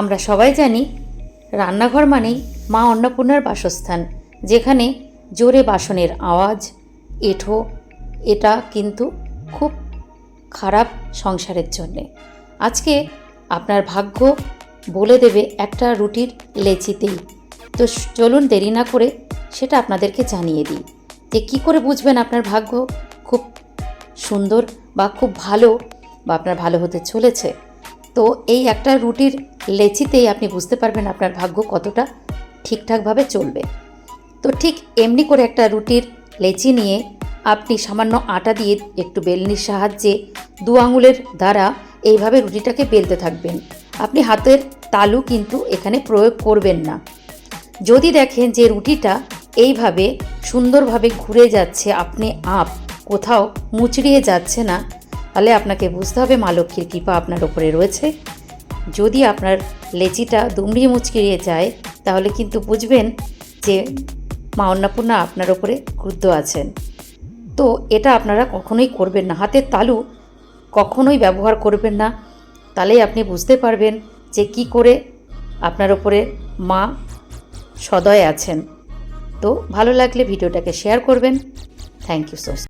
আমরা সবাই জানি, রান্নাঘর মানেই মা অন্নপূর্ণার বাসস্থান, যেখানে জোরে বাসনের আওয়াজ, এঠো, এটা কিন্তু খুব খারাপ সংসারের জন্যে। আজকে আপনার ভাগ্য বলে দেবে একটা রুটির লেচিতেই। তো চলুন দেরি না করে সেটা আপনাদেরকে জানিয়ে দিই, যে কী করে বুঝবেন আপনার ভাগ্য খুব সুন্দর বা খুব ভালো বা আপনার ভালো হতে চলেছে? তো এই একটা রুটির লেচিতেই আপনি বুঝতে পারবেন আপনার ভাগ্য কতটা ঠিকঠাকভাবে চলবে। তো ঠিক এমনি করে একটা রুটির লেচি নিয়ে আপনি সামান্য আটা দিয়ে একটু বেলনির সাহায্যে দু আঙুলের দ্বারা এইভাবে রুটিটাকে বেলতে থাকবেন। আপনি হাতের তালু কিন্তু এখানে প্রয়োগ করবেন না। যদি দেখেন যে রুটিটা এইভাবে সুন্দরভাবে ঘুরে যাচ্ছে, আপনি আপ কোথাও মুচড়িয়ে যাচ্ছে না, তাহলে আপনাকে বুঝতে হবে মা লক্ষ্মীর কৃপা আপনার ওপরে রয়েছে। যদি আপনার লেচিটা দুমড়ি মুচকিয়ে যায়, তাহলে কিন্তু বুঝবেন যে মা অন্নপূর্ণা আপনার ওপরে ক্রুদ্ধ আছেন। তো এটা আপনারা কখনোই করবেন না। হাতের তালু কখনোই ব্যবহার করবেন না। তাহলেই আপনি বুঝতে পারবেন যে কি করে আপনার ওপরে মা সদয় আছেন। তো ভালো লাগলে ভিডিওটাকে শেয়ার করবেন। Thank you so